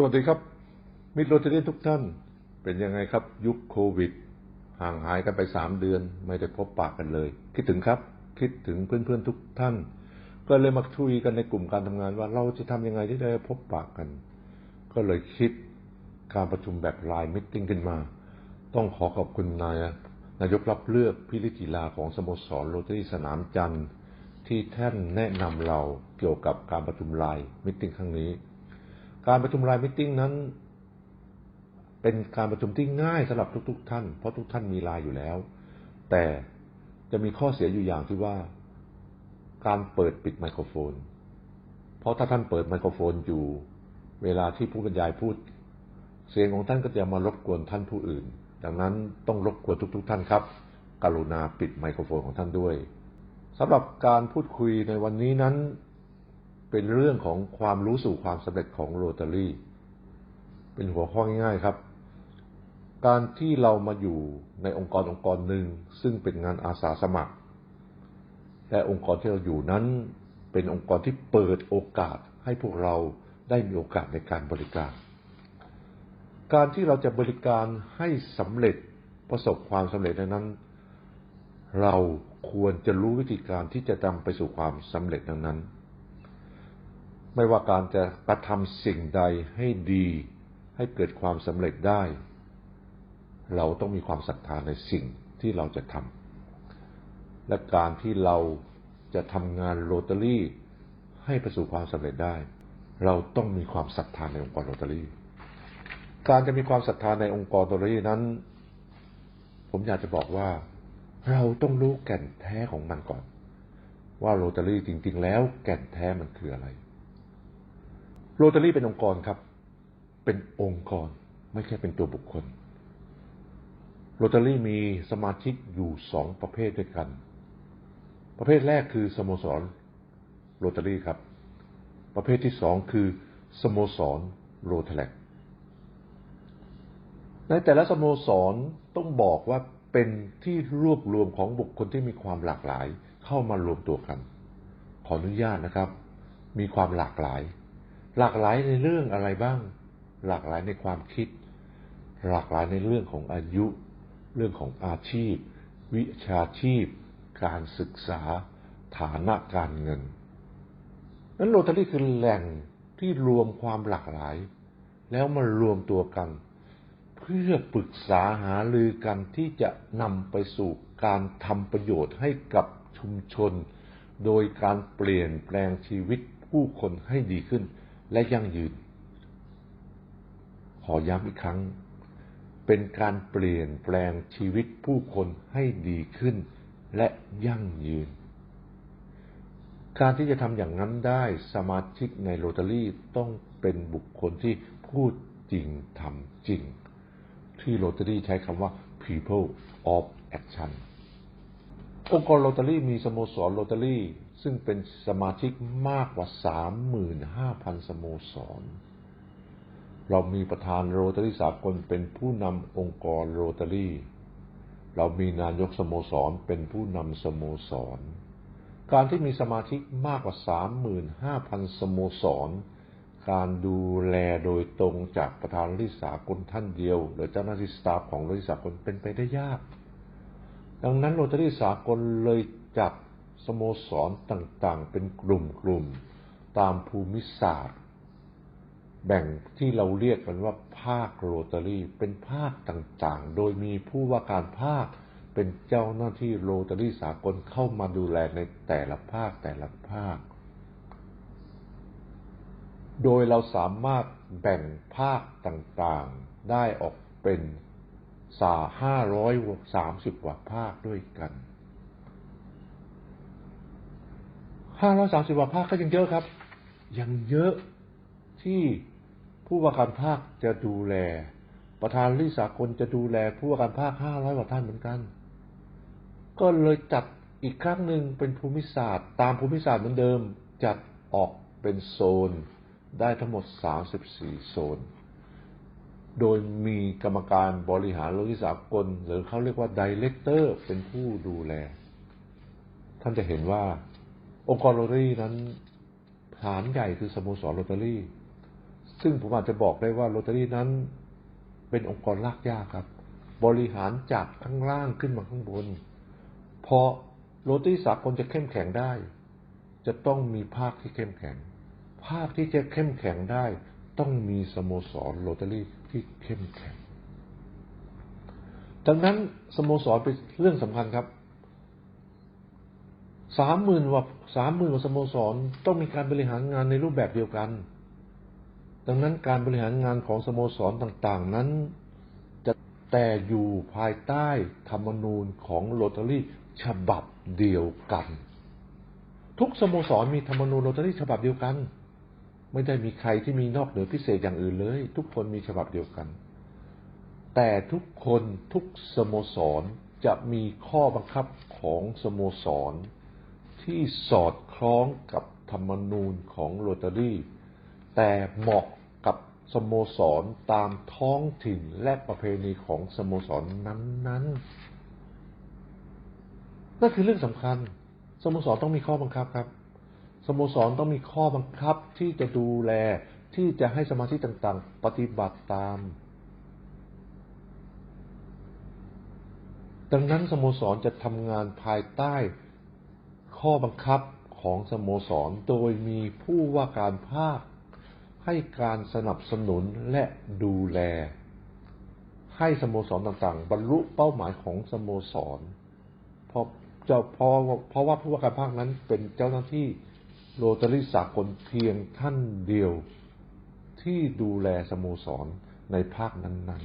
สวัสดีครับ มิตรโรเตารี่ทุกท่าน เป็นยังไงครับ ยุคโควิด ห่างหายกันไปสามเดือน ไม่ได้พบปากกันเลย คิดถึงครับ คิดถึงเพื่อนๆทุกท่าน ก็เลยมาคุยกันในกลุ่มการทำงานว่าเราจะทำยังไงที่ได้พบปากกัน ก็เลยคิดการประชุมแบบไลน์มิทติ้งขึ้นมา ต้องขอขอบคุณนายนายกรับเลือกพิริกีฬาของสโมสรโรตารี่สนามจันทร์ที่ท่านแนะนำเราเกี่ยวกับการประชุมไลน์มิทติ้งครั้งนี้ การประชุมไลน์มิทติ้งนั้น เป็นการประชุมที่ง่ายสำหรับทุก ๆ ท่าน เพราะทุกท่านมีไลน์อยู่แล้ว แต่จะมีข้อเสียอยู่อย่างที่ว่า การเปิดปิดไมโครโฟน เพราะถ้าท่านเปิดไมโครโฟนอยู่ เวลาที่ผู้บรรยายพูด เสียงของท่านก็จะมารบกวนท่านผู้อื่น ดังนั้นต้องรบกวนทุก ๆ ท่านครับ กรุณาปิดไมโครโฟนของท่านด้วยสำหรับการพูดคุยในวันนี้นั้น เป็นเรื่องของความรู้สู่ความสำเร็จของโรตารี่ เป็นหัวข้อง่ายๆครับ การที่เรามาอยู่ในองค์กรองค์กรหนึ่งซึ่งเป็นงานอาสาสมัคร และองค์กรที่เราอยู่นั้น เป็นองค์กรที่เปิดโอกาสให้พวกเราได้มีโอกาสในการบริการ การที่เราจะบริการให้สำเร็จประสบความสำเร็จนั้น เราควรจะรู้วิธีการที่จะนำไปสู่ความสำเร็จนั้น ไม่ว่าการจะกระทำสิ่งใดให้ดี ให้เกิดความสำเร็จได้ เราต้องมีความศรัทธาในสิ่งที่เราจะทำและการที่เราจะทำงานโรตารี่ให้ประสบความสำเร็จได้ เราต้องมีความศรัทธาในองค์กรโรตารี่ การจะมีความศรัทธาในองค์กรโรตารี่นั้น ผมอยากจะบอกว่า เราต้องรู้แก่นแท้ของมันก่อน ว่าโรตารี่จริง ๆ แล้วแก่นแท้มันคืออะไร โรตารี่เป็นองค์กรครับ เป็นองค์กรไม่ใช่เป็นตัวบุคคล โรตารี่มีสมาชิกอยู่สองประเภทด้วยกัน ประเภทแรกคือสโมสรโรตารี่ครับ ประเภทที่สองคือสโมสรโรทแลกในแต่ละสโมสรต้องบอกว่าเป็นที่รวบรวมของบุคคลที่มีความหลากหลายเข้ามารวมตัวกัน ขออนุญาตนะครับ มีความหลากหลาย หลากหลายในเรื่องอะไรบ้าง หลากหลายในความคิด หลากหลายในเรื่องของอายุ เรื่องของอาชีพ วิชาชีพ การศึกษา ฐานะการเงิน นั้นโรตารี่คือแหล่งที่รวมความหลากหลาย แล้วมารวมตัวกัน เพื่อปรึกษาหารือกันที่จะนำไปสู่การทำประโยชน์ให้กับชุมชน โดยการเปลี่ยนแปลงชีวิตผู้คนให้ดีขึ้น และยั่งยืน ขอย้ำอีกครั้ง เป็นการเปลี่ยนแปลงชีวิตผู้คนให้ดีขึ้นและยั่งยืน การที่จะทำอย่างนั้นได้สมาชิกในโรตารี่ต้องเป็นบุคคลที่พูดจริงทำจริง ที่โรตารี่ใช้คำว่า people of action องค์กรโรตารี่มีสโมสรโรตารี่ ซึ่งเป็นสมาชิกมากกว่า 35,000 สโมสร เรามีประธานโรตารี่สากลเป็นผู้นำองค์กรโรตารี่ เรามีนายกสโมสรเป็นผู้นำสโมสร การที่มีสมาชิกมากกว่า 35,000 สโมสร การดูแลโดยตรงจากประธานโรตารี่สากลท่านเดียว หรือเจ้าหน้าที่สตาฟของโรตารี่สากลเป็นไปได้ยาก ดังนั้นโรตารี่สากลเลยจัด สโมสรต่างๆ เป็นกลุ่มๆ ตามภูมิศาสตร์ แบ่งที่เราเรียกกันว่าภาคโรตารี่ เป็นภาคต่างๆ โดยมีผู้ว่าการภาคเป็นเจ้าหน้าที่โรตารี่สากลเข้ามาดูแลในแต่ละภาคแต่ละภาค โดยเราสามารถแบ่งภาคต่างๆ ได้ออกเป็นสาห้าร้อยสามสิบกว่าภาคด้วยกัน ห้าร้อยสามสิบกว่าภาคก็ยังเยอะครับ ยังเยอะที่ผู้ว่าการภาคจะดูแล ประธานริสากลจะดูแลผู้ว่าการภาคห้าร้อยกว่าท่านเหมือนกัน ก็เลยจัดอีกครั้งหนึ่งเป็นภูมิศาสตร์ ตามภูมิศาสตร์เหมือนเดิมจัดออกเป็นโซนได้ทั้งหมด 34 โซน โดยมีกรรมการบริหารโลจิสากล หรือเขาเรียกว่าดีเลกเตอร์เป็นผู้ดูแล ท่านจะเห็นว่า องค์กรโรตารี่นั้นฐานใหญ่คือสโมสรโรตารี่ ซึ่งผมอาจจะบอกได้ว่าโรตารี่นั้น เป็นองค์กรลากยากครับ บริหารจากข้างล่างขึ้นมาข้างบนพอโรตารี่สากลจะเข้มแข็งได้ จะต้องมีภาคที่เข้มแข็ง ภาคที่จะเข้มแข็งได้ ต้องมีสโมสรโรตารี่ที่เข้มแข็ง ดังนั้นสโมสรเป็นเรื่องสำคัญครับสามหมื่นว่า สามหมื่นกว่าสโมสรต้องมีการบริหารงานในรูปแบบเดียวกัน ดังนั้นการบริหารงานของสโมสรต่างๆ นั้น จะแต่อยู่ภายใต้ธรรมนูญของโรตารี่ฉบับเดียวกัน ทุกสโมสรมีธรรมนูญโรตารี่ฉบับเดียวกัน ไม่ได้มีใครที่มีนอกเหนือพิเศษอย่างอื่นเลย ทุกคนมีฉบับเดียวกัน แต่ทุกคนทุกสโมสรจะมีข้อบังคับของสโมสร ที่สอดคล้องกับธรรมนูญของโรตารี่ แต่เหมาะกับสโมสรตามท้องถิ่นและประเพณีของสโมสรนั้นๆ นั่นคือเรื่องสำคัญ สโมสรต้องมีข้อบังคับครับ สโมสรต้องมีข้อบังคับที่จะดูแลที่จะให้สมาชิกต่างๆ ปฏิบัติตาม ดังนั้นสโมสรจะทำงานภายใต้ ข้อบังคับของสโมสรโดยมีผู้ว่าการภาค ให้การสนับสนุนและดูแล ให้สโมสรต่างๆ บรรลุเป้าหมายของสโมสรเพราะเจ้าเพราะเพราะว่าผู้ว่าการภาคนั้นเป็นเจ้าหน้าที่โรตารีสากลเพียงท่านเดียวที่ดูแลสโมสรในภาคนั้น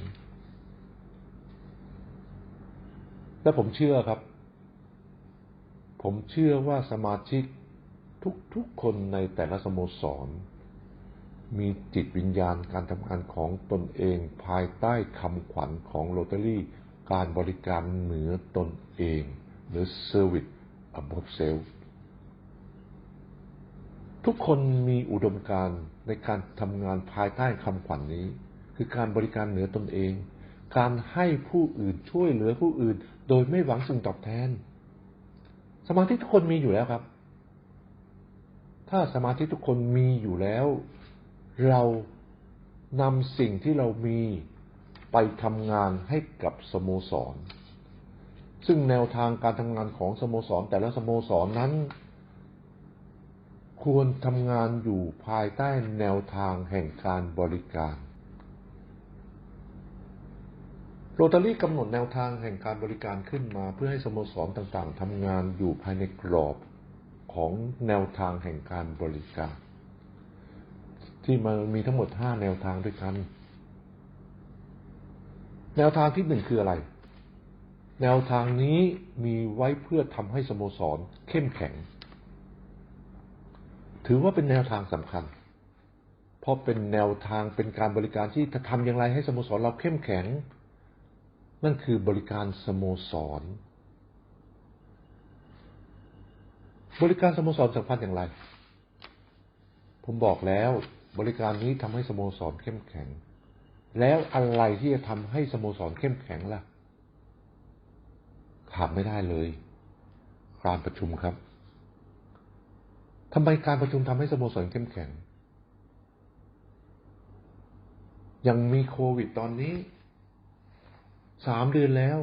ๆ และผมเชื่อครับ ผมเชื่อว่าสมาชิกทุกๆคนในแต่ละสโมสร มีจิตวิญญาณการทำงานของตนเองภายใต้คำขวัญของโรตารี่ การบริการเหนือตนเอง หรือ Service above self ทุกคนมีอุดมการณ์ในการทำงานภายใต้คำขวัญนนี้ คือการบริการเหนือตนเอง การให้ผู้อื่นช่วยเหลือผู้อื่น โดยไม่หวังสิ่งตอบแทน สมาธิทุกคนมีอยู่แล้วครับ ถ้าสมาธิทุกคนมีอยู่แล้ว เรานำสิ่งที่เรามีไปทำงานให้กับสโมสร ซึ่งแนวทางการทำงานของสโมสร แต่ละสโมสรนั้น ควรทำงานอยู่ภายใต้แนวทางแห่งการบริการ โรตารี่กำหนดแนวทางแห่งการบริการขึ้นมาเพื่อให้สโมสรต่างๆทำงานอยู่ภายในกรอบของแนวทางแห่งการบริการ ที่มันมีทั้งหมดห้าแนวทางด้วยกัน แนวทางที่หนึ่งคืออะไร แนวทางนี้มีไว้เพื่อทำให้สโมสรเข้มแข็ง ถือว่าเป็นแนวทางสำคัญ เพราะเป็นแนวทางเป็นการบริการที่จะทำอย่างไรให้สโมสรเราเข้มแข็ง นั่นคือบริการสโมสร บริการสโมสรสำคัญอย่างไร ผมบอกแล้วบริการนี้ทำให้สโมสรเข้มแข็ง แล้วอะไรที่จะทำให้สโมสรเข้มแข็งล่ะขาดไม่ได้เลย การประชุมครับทำไมการประชุมทำให้สโมสรเข้มแข็ง ยังมีโควิดตอนนี้ สามเดือนแล้ว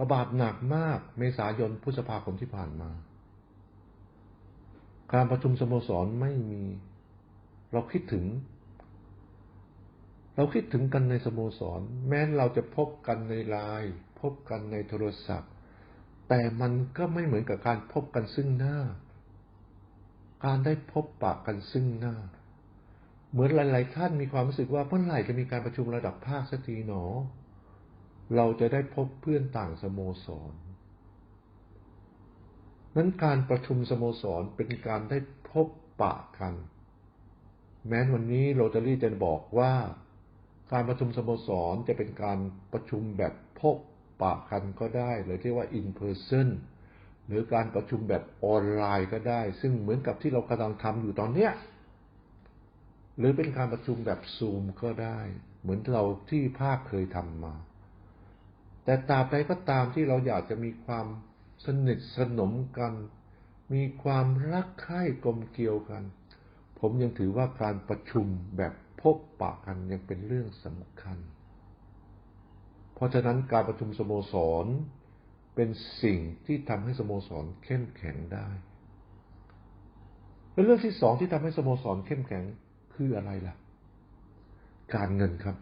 ระบาดหนักมากเมษายนพฤษภาคมที่ผ่านมา การประชุมสโมสรไม่มี เราคิดถึง เราคิดถึงกันในสโมสร แม้เราจะพบกันในไลน์พบกันในโทรศัพท์ แต่มันก็ไม่เหมือนกับการพบกันซึ่งหน้า การได้พบปะกันซึ่งหน้า เหมือนหลาย ๆ ท่านมีความรู้สึกว่าเมื่อไหร่จะมีการประชุมระดับภาคสักทีหนอ เราจะได้พบเพื่อนต่างสโมสร นั้นการประชุมสโมสรเป็นการได้พบปะกัน แม้วันนี้โรตารี่จะบอกว่า การประชุมสโมสรจะเป็นการประชุมแบบพบปะกันก็ได้หรือเรียกว่า in person หรือการประชุมแบบออนไลน์ก็ได้ ซึ่งเหมือนกับที่เรากำลังทำอยู่ตอนเนี้ย หรือเป็นการประชุมแบบซูมก็ได้ เหมือนเราที่ภาคเคยทำมา แต่ตราบใดก็ตามที่เราอยากจะมีความสนิทสนมกัน มีความรักใคร่กลมเกลียวกัน ผมยังถือว่าการประชุมแบบพบปะกันยังเป็นเรื่องสำคัญ เพราะฉะนั้นการประชุมสโมสรเป็นสิ่งที่ทำให้สโมสรเข้มแข็งได้และเรื่องที่สองที่ทำให้สโมสรเข้มแข็ง คืออะไรล่ะ การเงินครับ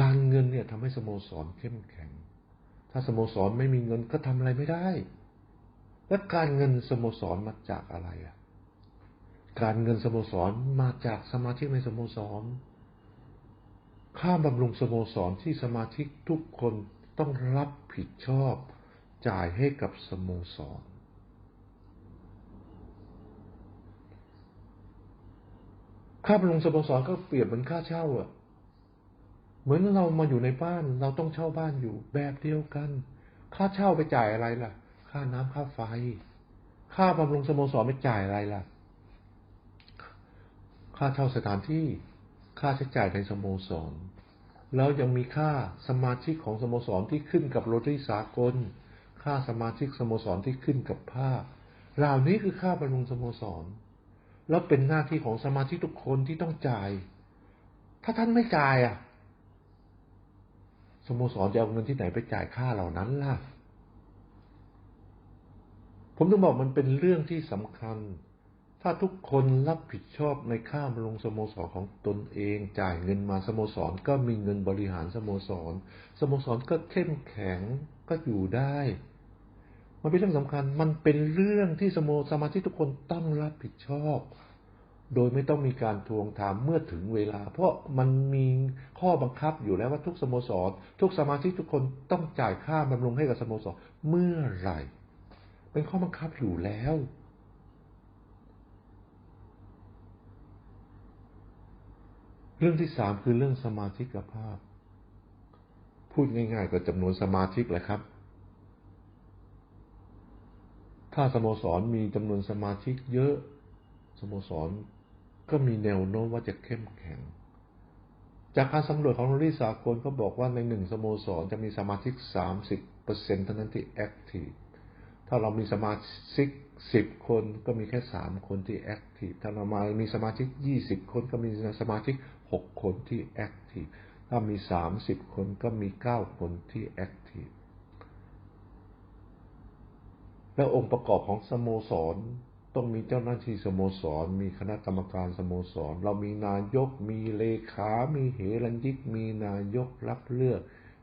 การเงินเนี่ยทำให้สโมสรเข้มแข็ง ถ้าสโมสรไม่มีเงินก็ทำอะไรไม่ได้ และการเงินสโมสรมาจากอะไรอะ การเงินสโมสรมาจากสมาชิกในสโมสร ค่าบำรุงสโมสรที่สมาชิกทุกคนต้องรับผิดชอบ จ่ายให้กับสโมสร ค่าบำรุงสโมสรก็เปรียบเหมือนค่าเช่าอะเหมือนเรามาอยู่ในบ้าน เราต้องเช่าบ้านอยู่แบบเดียวกัน ค่าเช่าไปจ่ายอะไรล่ะ ค่าน้ำค่าไฟ ค่าบำรุงสโมสรไปจ่ายอะไรล่ะ ค่าเช่าสถานที่ ค่าใช้จ่ายในสโมสร แล้วยังมีค่าสมาชิกของสโมสรที่ขึ้นกับโรตารี่สากล ค่าสมาชิกสโมสรที่ขึ้นกับผ้าเหล่านี้คือค่าบำรุงสโมสร แล้วเป็นหน้าที่ของสมาชิกทุกคนที่ต้องจ่าย ถ้าท่านไม่จ่ายอะ สโมสรจะเอาเงินที่ไหนไปจ่ายค่าเหล่านั้นล่ะ ผมต้องบอกมันเป็นเรื่องที่สำคัญ ถ้าทุกคนรับผิดชอบในค่าบำรุงสโมสรของตนเอง จ่ายเงินมาสโมสรก็มีเงินบริหารสโมสร สโมสรก็เข้มแข็งก็อยู่ได้ มันเป็นเรื่องสำคัญ มันเป็นเรื่องที่สโมสมาชิกทุกคนต้องรับผิดชอบ โดยไม่ต้องมีการทวงถามเมื่อถึงเวลา เพราะมันมีข้อบังคับอยู่แล้วว่าทุกสโมสร ทุกสมาชิกทุกคนต้องจ่ายค่าบำรุงให้กับสโมสรเมื่อไหร่ เป็นข้อบังคับอยู่แล้วเรื่องที่สามคือเรื่องสมาชิกภาพ พูดง่ายๆก็จำนวนสมาชิกแหละครับ ถ้าสโมสรมีจำนวนสมาชิกเยอะ สโมสรก็มีแนวโน้มว่าจะเข้มแข็ง จากการสำรวจของโรลี่สากลก็บอกว่าในหนึ่งสโมสรจะมีสมาชิก 30%เท่านั้นที่แอคทีฟ ถ้าเรามีสมาชิก 10 คนก็มีแค่ 3 คนที่แอคทีฟ ถ้าเรามามีสมาชิก 20 คนก็มีสมาชิก 6 คนที่แอคทีฟ ถ้ามี 30 คนก็มี 9 คนที่แอคทีฟ แล้วองค์ประกอบของสโมสร ต้องมีเจ้าหน้าที่สโมสร มีคณะกรรมการสโมสร เรามีนายก มีเลขา มีเหรัญยิก มีนายกรับเลือก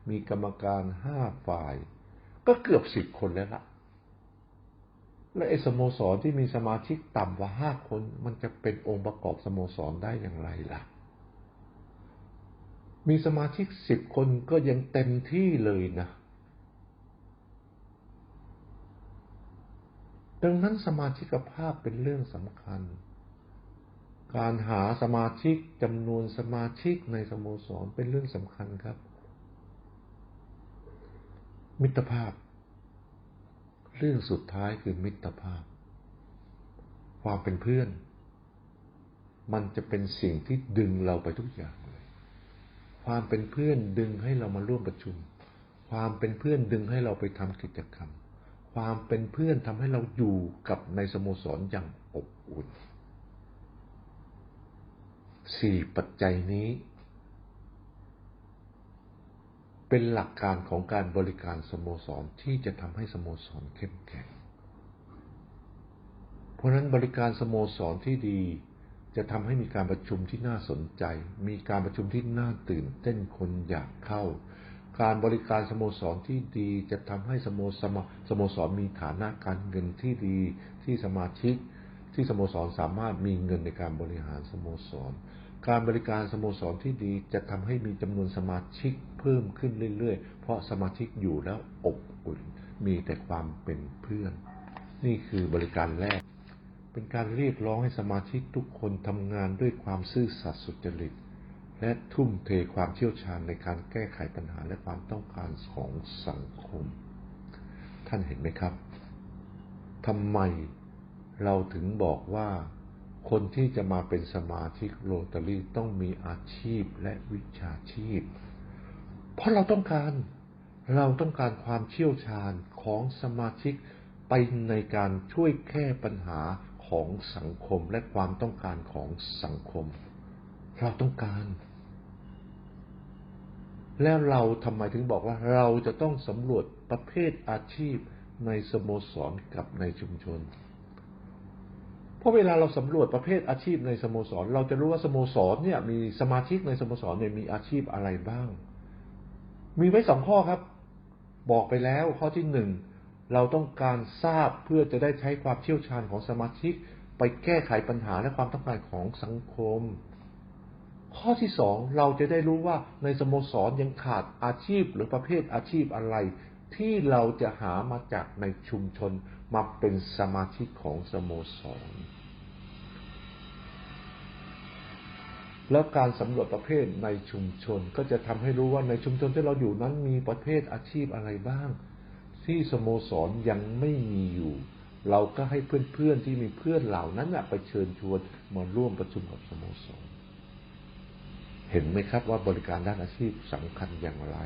มีกรรมการห้าฝ่าย ก็เกือบสิบคนแล้วล่ะและไอ้สโมสรที่มีสมาชิกต่ำกว่าห้าคน มันจะเป็นองค์ประกอบสโมสรได้อย่างไรล่ะ มีสมาชิกสิบคนก็ยังเต็มที่เลยนะ ดังนั้นสมาชิกภาพเป็นเรื่องสำคัญ การหาสมาชิกจำนวนสมาชิกในสโมสรเป็นเรื่องสำคัญครับ มิตรภาพ เรื่องสุดท้ายคือมิตรภาพ ความเป็นเพื่อน มันจะเป็นสิ่งที่ดึงเราไปทุกอย่างเลย ความเป็นเพื่อนดึงให้เรามาร่วมประชุม ความเป็นเพื่อนดึงให้เราไปทำกิจกรรม ความเป็นเพื่อนทำให้เราอยู่กับในสโมสรอย่างอบอุ่นสี่ปัจจัยนี้ เป็นหลักการของการบริการสโมสรที่จะทำให้สโมสรเข้มแข็ง เพราะฉะนั้นบริการสโมสรที่ดีจะทำให้มีการประชุมที่น่าสนใจ มีการประชุมที่น่าตื่นเต้นคนอยากเข้า การบริการสโมสรที่ดีจะทำให้สโมสรสโมสรมีฐานะการเงินที่ดีที่สมาชิก ที่สโมสรสามารถมีเงินในการบริหารสโมสร การบริการสโมสรที่ดีจะทำให้มีจำนวนสมาชิกเพิ่มขึ้นเรื่อยๆ เพราะสมาชิกอยู่แล้วอบอุ่น มีแต่ความเป็นเพื่อน นี่คือบริการแรก เป็นการเรียกร้องให้สมาชิกทุกคนทำงานด้วยความซื่อสัตย์สุจริต และทุ่มเทความเชี่ยวชาญในการแก้ไขปัญหาและความต้องการของสังคม ท่านเห็นไหมครับทำไมเราถึงบอกว่าคนที่จะมาเป็นสมาชิกโรตารี่ต้องมีอาชีพและวิชาชีพ เพราะเราต้องการเราต้องการความเชี่ยวชาญของสมาชิกไปในการช่วยแก้ปัญหาของสังคมและความต้องการของสังคม เราต้องการ แล้วเราทำไมถึงบอกว่าเราจะต้องสำรวจประเภทอาชีพในสโมสรกับในชุมชน เพราะเวลาเราสำรวจประเภทอาชีพในสโมสร เราจะรู้ว่าสโมสรเนี่ยมีสมาชิกในสโมสรเนี่ยมีอาชีพอะไรบ้าง มีไว้สองข้อครับ บอกไปแล้วข้อที่หนึ่งเราต้องการทราบเพื่อจะได้ใช้ความเชี่ยวชาญของสมาชิก ไปแก้ไขปัญหาและความต้องการของสังคม ข้อที่สองเราจะได้รู้ว่าในสโมสรยังขาดอาชีพหรือประเภทอาชีพอะไร ที่เราจะหามาจากในชุมชนมาเป็นสมาชิกของสโมสร แล้วการสำรวจประเภทในชุมชนก็จะทำให้รู้ว่าในชุมชนที่เราอยู่นั้นมีประเภทอาชีพอะไรบ้าง ที่สโมสรยังไม่มีอยู่เราก็ให้เพื่อนๆที่มีเพื่อนเหล่านั้นไปเชิญชวนมาร่วมประชุมกับสโมสร เห็นไหมครับว่าบริการด้านอาชีพสำคัญอย่างไร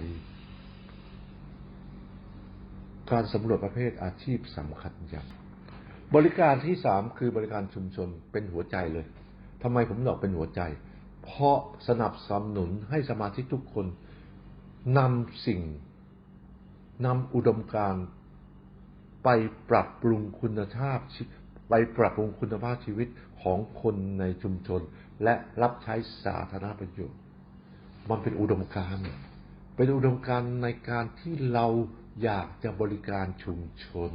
การสำรวจประเภทอาชีพสำคัญอย่างบริการที่สามคือบริการชุมชนเป็นหัวใจเลยทำไมผมบอกเป็นหัวใจ เพราะสนับสนุนให้สมาชิกทุกคนนำสิ่งนำอุดมการไปปรับปรุงคุณภาพไปปรับปรุงคุณภาพชีวิตของคนในชุมชน และรับใช้สาธารณประโยชน์ มันเป็นอุดมการณ์เป็นอุดมการณ์ในการที่เราอยากจะบริการชุมชน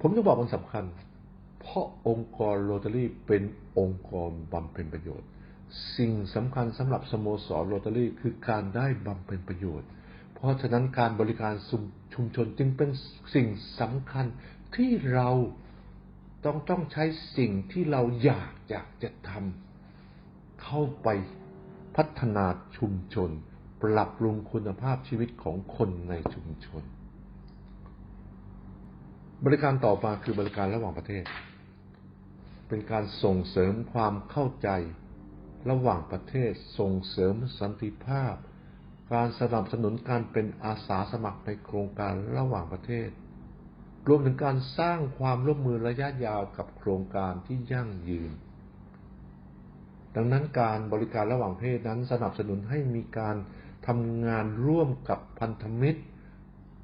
ผมจะบอกมันสำคัญ เพราะองค์กรโรตารี่เป็นองค์กรบำเพ็ญประโยชน์ สิ่งสำคัญสำหรับสโมสรโรตารี่คือการได้บำเพ็ญประโยชน์ เพราะฉะนั้นการบริการชุมชนจึงเป็นสิ่งสำคัญที่เรา ต้องต้องใช้สิ่งที่เราอยากอยากจะทำเข้าไปพัฒนาชุมชน ปรับปรุงคุณภาพชีวิตของคนในชุมชน บริการต่อมาคือบริการระหว่างประเทศ เป็นการส่งเสริมความเข้าใจระหว่างประเทศส่งเสริมสันติภาพ การสนับสนุนการเป็นอาสาสมัครในโครงการระหว่างประเทศ รวมถึงการสร้างความร่วมมือระยะยาวกับโครงการที่ยั่งยืน ดังนั้นการบริการระหว่างประเทศนั้นสนับสนุนให้มีการทำงานร่วมกับพันธมิตร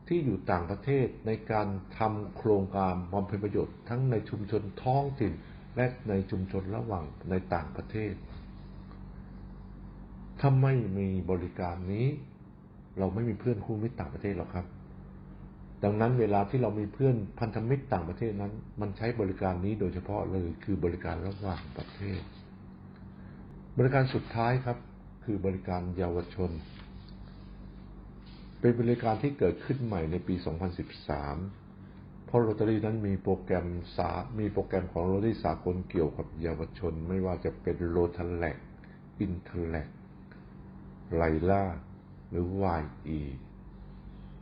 ที่อยู่ต่างประเทศในการทำโครงการบำเพ็ญประโยชน์ทั้งในชุมชนท้องถิ่น และในชุมชนระหว่างในต่างประเทศ ถ้าไม่มีบริการนี้ เราไม่มีเพื่อนคู่มิตรต่างประเทศหรอกครับ ดังนั้นเวลาที่เรามีเพื่อนพันธมิตรต่างประเทศนั้น มันใช้บริการนี้โดยเฉพาะเลยคือบริการระหว่างประเทศ บริการสุดท้ายครับ คือบริการเยาวชน เป็นบริการที่เกิดขึ้นใหม่ในปี 2013 เพราะโรตารีนั้นมีโปรแกรมสามีโปรแกรมของโรตารีสากลเกี่ยวกับเยาวชน ไม่ว่าจะเป็นโรทัลแลกอินเทอร์แลกไลล่าหรือ YE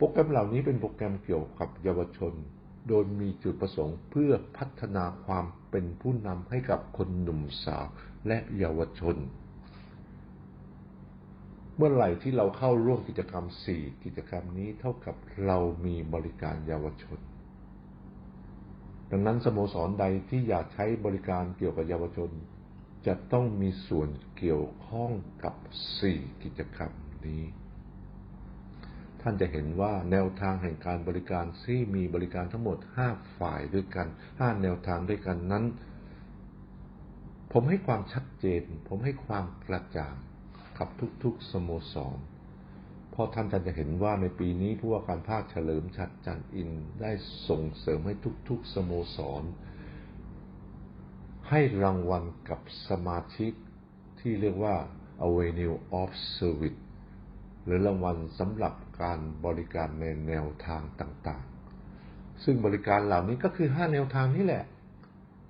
โปรแกรมเหล่านี้เป็นโปรแกรมเกี่ยวกับเยาวชน โดยมีจุดประสงค์เพื่อพัฒนาความเป็นผู้นำให้กับคนหนุ่มสาวและเยาวชน เมื่อไหร่ที่เราเข้าร่วมกิจกรรม 4 กิจกรรมนี้เท่ากับเรามีบริการเยาวชน ดังนั้นสโมสรใดที่อยากใช้บริการเกี่ยวกับเยาวชน จะต้องมีส่วนเกี่ยวข้องกับสี่กิจกรรมนี้ ท่านจะเห็นว่าแนวทางแห่งการบริการที่มีบริการทั้งหมดห้าฝ่ายด้วยกันห้าแนวทางด้วยกันนั้น ผมให้ความชัดเจน ผมให้ความกระจ่างกับทุกๆสโมสรเพราะท่านจะเห็นว่าในปีนี้ผู้ว่าการภาคเฉลิมชัดจันอินได้ส่งเสริมให้ทุกๆสโมสร ให้รางวัลกับสมาชิกที่เรียกว่า Avenue of Service หรือรางวัลสำหรับการบริการในแนวทางต่างๆ ซึ่งบริการเหล่านี้ก็คือ 5 แนวทางนี่แหละ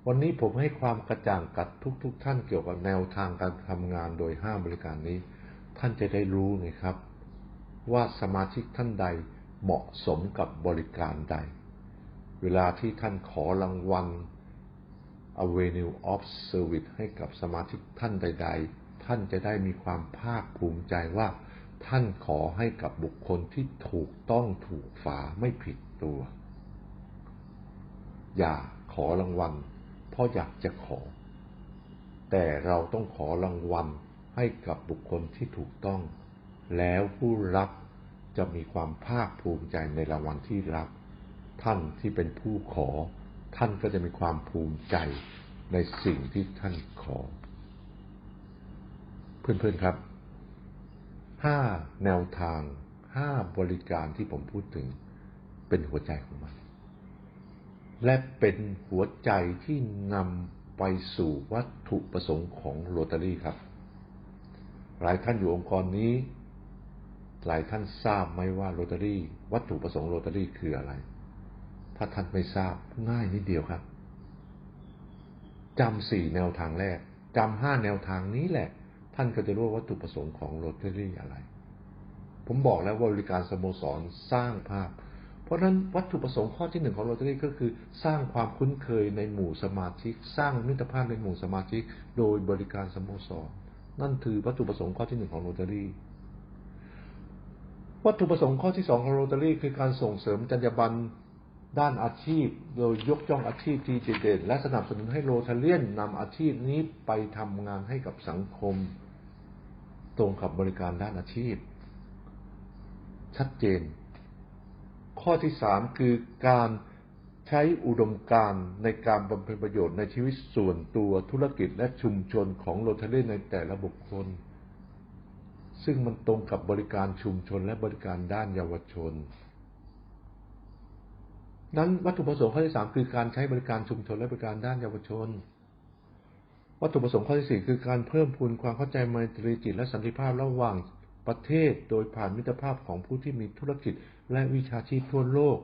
วันนี้ผมให้ความกระจ่างกับทุกๆทท่านเกี่ยวกับแนวทางการทำงานโดย 5 บริการนี้ ท่านจะได้รู้ไงครับ ว่าสมาชิกท่านใดเหมาะสมกับบริการใด เวลาที่ท่านขอรางวัล Avenue of Service ให้กับสมาชิกท่านใด ๆ ท่านจะได้มีความภาคภูมิใจว่า ท่านขอให้กับบุคคลที่ถูกต้องถูกฝาไม่ผิดตัว อย่าขอรางวัลเพราะอยากจะขอ แต่เราต้องขอรางวัลให้กับบุคคลที่ถูกต้อง แล้วผู้รับจะมีความภาคภูมิใจในรางวัลที่รับ ท่านที่เป็นผู้ขอ ท่านก็จะมีความภูมิใจในสิ่งที่ท่านขอ เพื่อนๆครับ ห้าแนวทางห้าบริการที่ผมพูดถึงเป็นหัวใจของมัน และเป็นหัวใจที่นำไปสู่วัตถุประสงค์ของโรตารี่ครับ หลายท่านอยู่องค์กรนี้ หลายท่านทราบไหมว่าโรตารี่ วัตถุประสงค์โรตารี่คืออะไร ถ้าท่านไม่ทราบง่ายนิดเดียวครับจำสี่แนวทางแรกจำห้าแนวทางนี้แหละ ท่านก็จะรู้วัตถุประสงค์ของโรตารี่อะไร ผมบอกแล้วว่าบริการสโมสรสร้างภาพ เพราะฉะนั้นวัตถุประสงค์ข้อที่หนึ่งของโรตารี่ก็คือ สร้างความคุ้นเคยในหมู่สมาชิก สร้างมิตรภาพในหมู่สมาชิก โดยบริการสโมสร นั่นคือวัตถุประสงค์ข้อที่หนึ่งของโรตารี่วัตถุประสงค์ข้อที่สองของโรตารี่คือการส่งเสริมจรรยาบรรณด้านอาชีพ โดยยกย่องอาชีพที่เด่นและสนับสนุนให้โรตาเลียนนำอาชีพนี้ไปทำงานให้กับสังคม ตรงกับบริการด้านอาชีพ ชัดเจน ข้อที่สามคือการใช้อุดมการณ์ในการบำเพ็ญประโยชน์ในชีวิตส่วนตัวธุรกิจและชุมชนของโรตาเลีในแต่ละบุคคล ซึ่งมันตรงกับบริการชุมชนและบริการด้านเยาวชน นั้นวัตถุประสงค์ข้อที่สามคือการใช้บริการชุมชนและบริการด้านเยาวชน วัตถุประสงค์ข้อที่สี่คือการเพิ่มพูนความเข้าใจไมตรีจิตและสันติภาพระหว่างประเทศ โดยผ่านมิตรภาพของผู้ที่มีธุรกิจและวิชาชีพทั่วโลก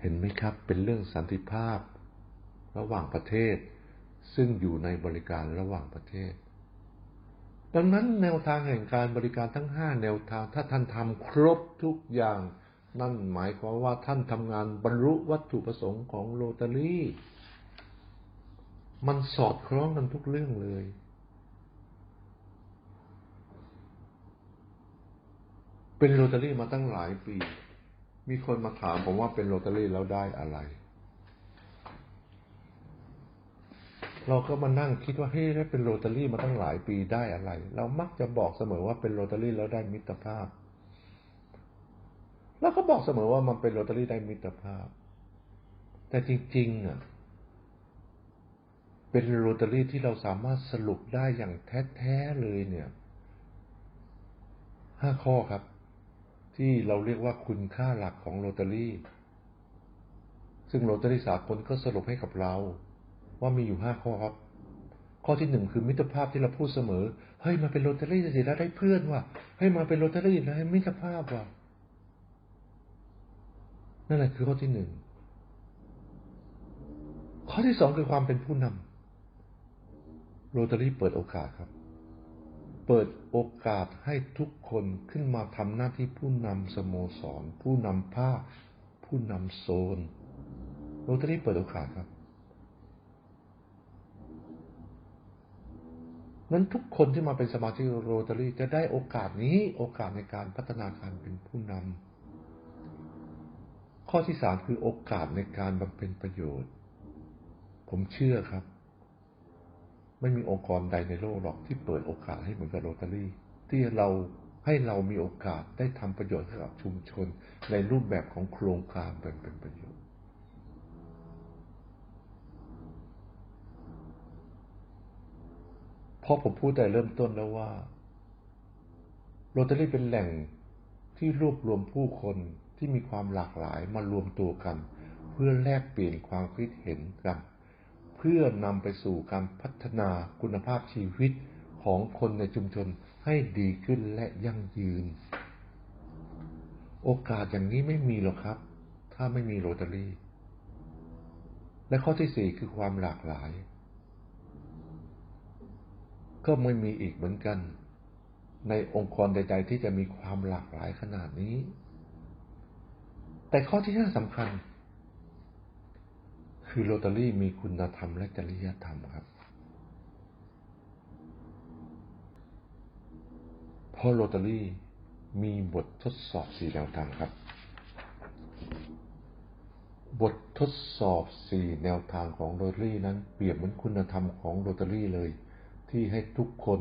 เห็นไหมครับเป็นเรื่องสันติภาพ ระหว่างประเทศ ซึ่งอยู่ในบริการระหว่างประเทศ ดังนั้นแนวทางแห่งการบริการทั้งห้าแนวทางถ้าท่านทำครบทุกอย่าง นั่นหมายความว่าท่านทำงานบรรลุวัตถุประสงค์ของโรตารี่ มันสอดคล้องกันทุกเรื่องเลย เป็นโรตารี่มาตั้งหลายปี มีคนมาถามผมว่าเป็นโรตารี่แล้วได้อะไร เราก็มานั่งคิดว่าเฮ้ยได้เป็นโรตารี่มาตั้งหลายปีได้อะไร เรามักจะบอกเสมอว่าเป็นโรตารี่แล้วได้มิตรภาพ แล้วก็บอกเสมอว่ามันเป็นโรตารี่ได้มิตรภาพ แต่จริง ๆ อะ เป็นโรตารี่ที่เราสามารถสรุปได้อย่างแท้ ๆ เลยเนี่ยห้าข้อครับ ที่เราเรียกว่าคุณค่าหลักของโรตารี่ ซึ่งโรตารี่สากลก็สรุปให้กับเรา ว่ามีอยู่ห้าข้อครับ ข้อที่หนึ่งคือมิตรภาพที่เราพูดเสมอ เฮ้ยมาเป็นโรตารี่สิแล้วได้เพื่อนว่ะเฮ้ยมาเป็นโรตารี่แล้วให้มิตรภาพว่ะ นั่นแหละคือข้อที่หนึ่งข้อที่สองคือความเป็นผู้นำโรตารี่เปิดโอกาสครับ เปิดโอกาสให้ทุกคนขึ้นมาทำหน้าที่ผู้นำสโมสร ผู้นำภาคผู้นำโซนโรตารี่เปิดโอกาสครับนั้นทุกคนที่มาเป็นสมาชิกโรตารี่จะได้โอกาสนี้โอกาสในการพัฒนาการเป็นผู้นำ ข้อที่สามคือโอกาสในการบำเพ็ญประโยชน์ ผมเชื่อครับ ไม่มีองค์กรใดในโลกหรอกที่เปิดโอกาสให้เหมือนกับโรตารี่ ที่เราให้เรามีโอกาสได้ทำประโยชน์ให้กับชุมชน ในรูปแบบของโครงการเป็นเป็นประโยชน์เพราะผมพูดแต่เริ่มต้นแล้วว่าโรตารี่เป็นแหล่งที่รวบรวมผู้คน ที่มีความหลากหลายมารวมตัวกัน เพื่อแลกเปลี่ยนความคิดเห็นกัน เพื่อนำไปสู่การพัฒนาคุณภาพชีวิตของคนในชุมชนให้ดีขึ้นและยั่งยืน โอกาสอย่างนี้ไม่มีหรอกครับ ถ้าไม่มีโรตารี่ และข้อที่สี่คือความหลากหลาย ก็ไม่มีอีกเหมือนกัน ในองค์กรใด ๆ ที่จะมีความหลากหลายขนาดนี้ แต่ข้อที่ห้าสำคัญ คือโรตารี่มีคุณธรรมและจริยธรรมครับ เพราะโรตารี่มีบททดสอบสี่แนวทางครับ บททดสอบสี่แนวทางของโรตารี่นั้นเปรียบเหมือนคุณธรรมของโรตารี่เลย ที่ให้ทุกคน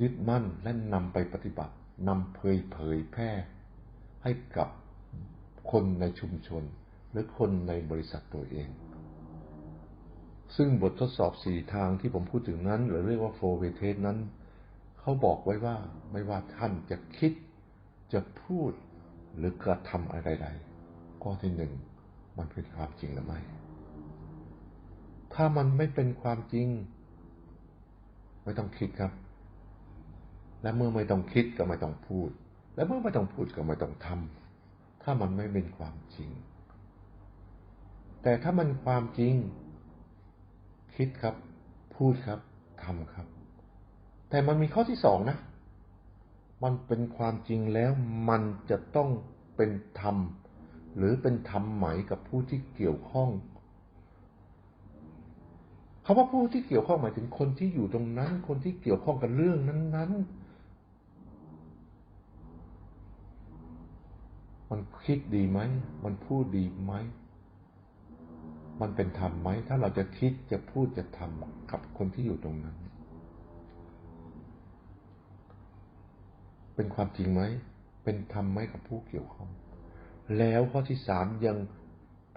ยึดมั่นและนำไปปฏิบัตินำเผยเผยแพร่ให้กับ คนในชุมชน หรือคนในบริษัทตัวเอง ซึ่งบททดสอบสี่ทางที่ผมพูดถึงนั้น หรือเรียกว่าโฟเวเทสนั้น เขาบอกไว้ว่าไม่ว่าท่านจะคิด จะพูดหรือกระทำอะไรใดข้อที่หนึ่งมันเป็นความจริงหรือไม่ ถ้ามันไม่เป็นความจริง ไม่ต้องคิดครับ และเมื่อไม่ต้องคิดก็ไม่ต้องพูด และเมื่อไม่ต้องพูดก็ไม่ต้องทำ ถ้ามันไม่เป็นความจริง แต่ถ้ามันความจริง คิดครับ พูดครับทำครับ แต่มันมีข้อที่สองนะ มันเป็นความจริงแล้วมันจะต้องเป็นธรรม หรือเป็นธรรมไหมกับผู้ที่เกี่ยวข้องคาว่าผู้ที่เกี่ยวข้องหมายถึงคนที่อยู่ตรงนั้น คนที่เกี่ยวข้องกับเรื่องนั้น ๆ มันคิดดีไหม มันพูดดีไหม มันเป็นธรรมไหม ถ้าเราจะคิดจะพูดจะทำกับคนที่อยู่ตรงนั้น เป็นความจริงไหม เป็นธรรมไหมกับผู้เกี่ยวข้อง แล้วข้อที่สามยัง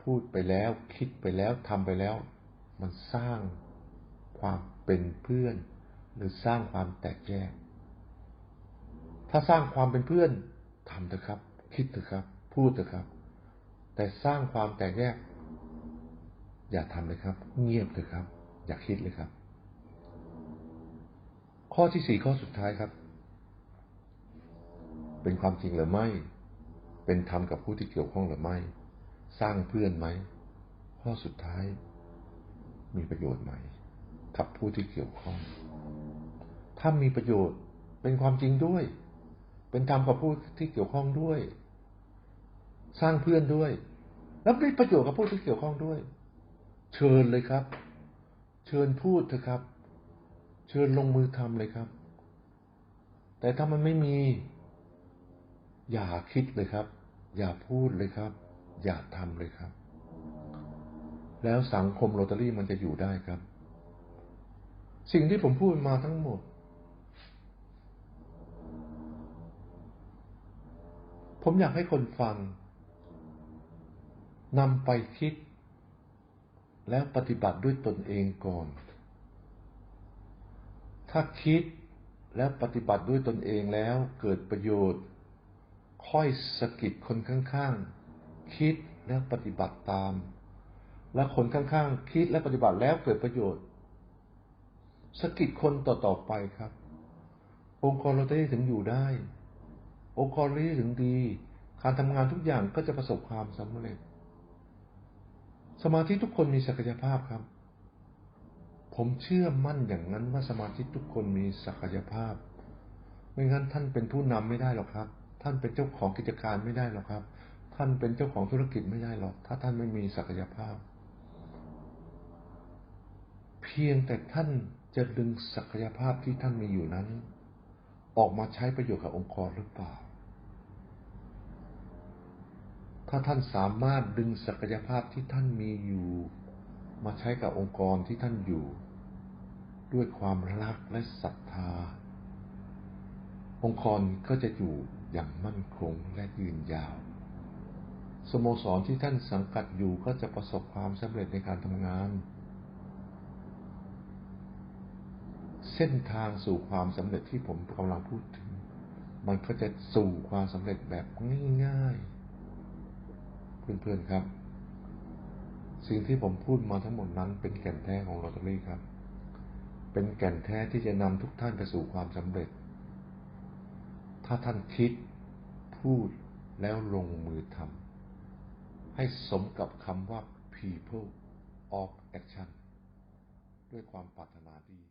พูดไปแล้ว คิดไปแล้วทำไปแล้ว มันสร้างความเป็นเพื่อน หรือสร้างความแตกแยก ถ้าสร้างความเป็นเพื่อนทำเถอะครับ คิดเถอะครับ พูดเถอะครับ แต่สร้างความแตกแยก อย่าทำเลยครับ เงียบเถอะครับ อย่าคิดเลยครับ ข้อที่สี่ข้อสุดท้ายครับ เป็นความจริงหรือไม่ เป็นธรรมกับผู้ที่เกี่ยวข้องหรือไม่ สร้างเพื่อนไหม ข้อสุดท้าย มีประโยชน์ไหมกับผู้ที่เกี่ยวข้อง ถ้ามีประโยชน์เป็นความจริงด้วย เป็นธรรมกับผู้ที่เกี่ยวข้องด้วย สร้างเพื่อนด้วย แล้วมีประโยชน์กับผู้ที่เกี่ยวข้องด้วย เชิญเลยครับ เชิญพูดเถอะครับ เชิญลงมือทำเลยครับ แต่ถ้ามันไม่มี อย่าคิดเลยครับ อย่าพูดเลยครับ อย่าทำเลยครับ แล้วสังคมโรตารี่มันจะอยู่ได้ครับ สิ่งที่ผมพูดมาทั้งหมดผมอยากให้คนฟัง นำไปคิด แล้วปฏิบัติด้วยตนเองก่อน ถ้าคิดแล้วปฏิบัติด้วยตนเองแล้วเกิดประโยชน์ ค่อยสกิดคนข้างๆ คิดแล้วปฏิบัติตาม และคนข้างๆ คิดและปฏิบัติแล้วเกิดประโยชน์สกิดคนต่อๆไปครับ องค์กรเราได้ถึงอยู่ได้ องค์กรเราได้ถึงดี การทำงานทุกอย่างก็จะประสบความสำเร็จ สมาธิทุกคนมีศักยภาพครับ ผมเชื่อมั่นอย่างนั้นว่าสมาธิทุกคนมีศักยภาพ ไม่งั้นท่านเป็นผู้นำไม่ได้หรอกครับ ท่านเป็นเจ้าของกิจการไม่ได้หรอกครับ ท่านเป็นเจ้าของธุรกิจไม่ได้หรอก ถ้าท่านไม่มีศักยภาพ เพียงแต่ท่านจะดึงศักยภาพที่ท่านมีอยู่นั้น ออกมาใช้ประโยชน์กับองค์กรหรือเปล่า ถ้าท่านสามารถดึงศักยภาพที่ท่านมีอยู่ มาใช้กับองค์กรที่ท่านอยู่ ด้วยความรักและศรัทธา องค์กรก็จะอยู่อย่างมั่นคงและยืนยาว สโมสรที่ท่านสังกัดอยู่ก็จะประสบความสำเร็จในการทำงาน เส้นทางสู่ความสำเร็จที่ผมกำลังพูดถึง มันก็จะสู่ความสำเร็จแบบง่ายๆ เพื่อนๆครับ สิ่งที่ผมพูดมาทั้งหมดนั้นเป็นแก่นแท้ของลอตเตอรี่ครับ เป็นแก่นแท้ที่จะนำทุกท่านไปสู่ความสำเร็จ ถ้าท่านคิดพูดแล้วลงมือทำให้สมกับคำว่า people of action ด้วยความปรารถนาดี